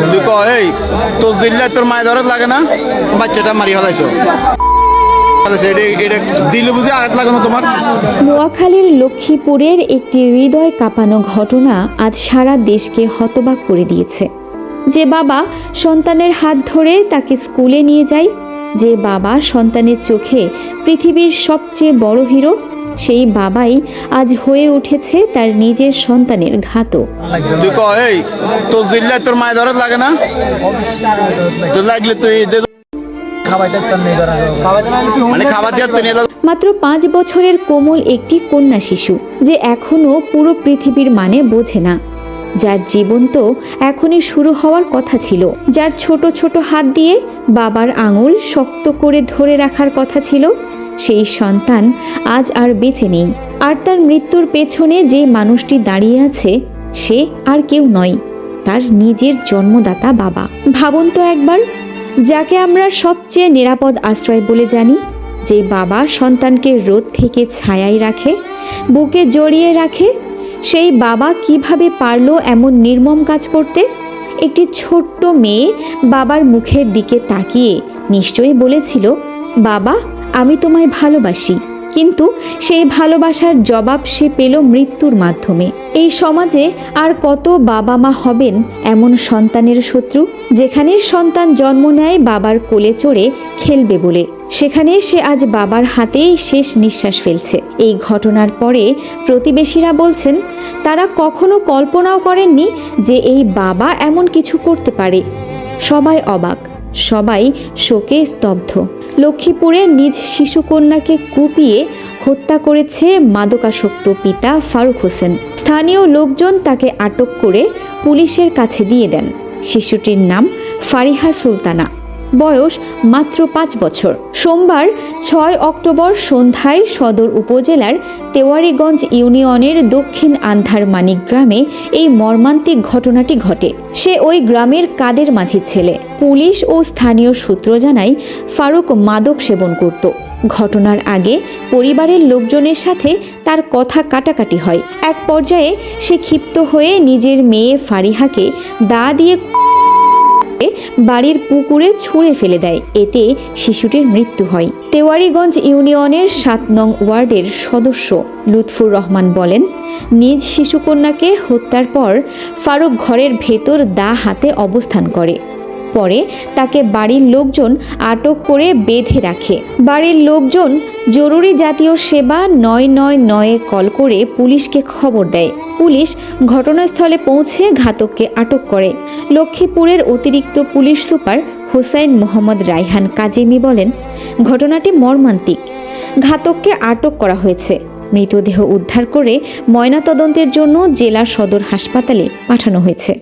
তুই ক এই, তোর জিল্লা তোর ধরত লাগে না? বাচ্চাটা মারি লাগানো তোমার? নোয়াখালীর লক্ষ্মীপুরের একটি হৃদয় কাঁপানো ঘটনা আজ সারা দেশকে হতবাক করে দিয়েছে। যে বাবা সন্তানের হাত ধরে তাকে স্কুলে নিয়ে যায়, যে বাবা সন্তানের চোখে পৃথিবীর সবচেয়ে বড় হিরো সেই বাবাই আজ হয়ে উঠেছে তার নিজের সন্তানের ঘাতক। তুই ক এই তোর জিল্লা তোর মায়ের ধরত লাগে না? তোর লাগলে তুই দে- মানে মাত্র পাঁচ বছরের কোমল একটি কন্যা শিশু যে এখনও পুরো পৃথিবীর মানে বোঝে না। যার জীবন তো এখনই শুরু হওয়ার কথা ছিল যার ছোট ছোট হাত দিয়ে বাবার আঙুল শক্ত করে ধরে রাখার কথা ছিল সেই সন্তান আজ আর বেঁচে নেই। আর তার মৃত্যুর পেছনে যে মানুষটি দাঁড়িয়ে আছে, সে আর কেউ নয়, তার নিজের জন্মদাতা বাবা। ভাবুন তো একবার, যাকে আমরা সবচেয়ে নিরাপদ আশ্রয় বলে জানি, যে বাবা সন্তানকে রোদ থেকে ছায়ায় রাখে, বুকে জড়িয়ে রাখে, সেই বাবা কীভাবে পারল এমন নির্মম কাজ করতে? একটি ছোট্ট মেয়ে বাবার মুখের দিকে তাকিয়ে নিশ্চয়ই বলেছিল, বাবা আমি তোমায় ভালোবাসি। কিন্তু সেই ভালোবাসার জবাব সে পেল মৃত্যুর মাধ্যমে। এই সমাজে আর কত বাবা মা হবেন এমন সন্তানের শত্রু? যেখানে সন্তান জন্ম নেয় বাবার কোলে চড়ে খেলবে বলে। সেখানে সে আজ বাবার হাতেই শেষ নিঃশ্বাস ফেলছে। এই ঘটনার পরে প্রতিবেশীরা বলছেন, তারা কখনো কল্পনাও করেননি যে এই বাবা এমন কিছু করতে পারে। সবাই অবাক। সবাই শোকে স্তব্ধ। লক্ষ্মীপুরে নিজ শিশুকন্যাকে কুপিয়ে হত্যা করেছে মাদকাসক্ত পিতা ফারুক হোসেন। স্থানীয় লোকজন তাকে আটক করে পুলিশের কাছে দিয়ে দেন। শিশুটির নাম ফারিহা সুলতানা। বয়স মাত্র পাঁচ বছর। সোমবার ছয় অক্টোবর সন্ধ্যায় সদর উপজেলার তেওয়ারিগঞ্জ ইউনিয়নের দক্ষিণ আন্ধার মানিক গ্রামে এই মর্মান্তিক ঘটনাটি ঘটে। সে ওই গ্রামের কাদের মাঝির ছেলে। পুলিশ ও স্থানীয় সূত্র জানায়, ফারুক মাদক সেবন করত। ঘটনার আগে পরিবারের লোকজনের সাথে তার কথা কাটাকাটি হয়। এক পর্যায়ে সে ক্ষিপ্ত হয়ে নিজের মেয়ে ফারিহাকে দা দিয়ে বাড়ির পুকুরে ছুঁড়ে ফেলে দেয়। এতে শিশুটির মৃত্যু হয়। তেওয়ারিগঞ্জ ইউনিয়নের সাত নং ওয়ার্ডের সদস্য লুৎফুর রহমান বলেন, নিজ শিশুকন্যাকে হত্যার পর ফারুক ঘরের ভেতর দা হাতে অবস্থান করে। পরে তাকে বাড়ির লোকজন আটক করে বেঁধে রাখে। বাড়ির লোকজন জরুরি জাতীয় সেবা নয় নয় নয়ে কল করে পুলিশকে খবর দেয়। পুলিশ ঘটনাস্থলে পৌঁছে ঘাতককে আটক করে। লক্ষ্মীপুরের অতিরিক্ত পুলিশ সুপার হোসাইন মোহাম্মদ রাইহান কাজেমি বলেন, ঘটনাটি মর্মান্তিক। ঘাতককে আটক করা হয়েছে। মৃতদেহ উদ্ধার করে ময়নাতদন্তের জন্য জেলা সদর হাসপাতালে পাঠানো হয়েছে।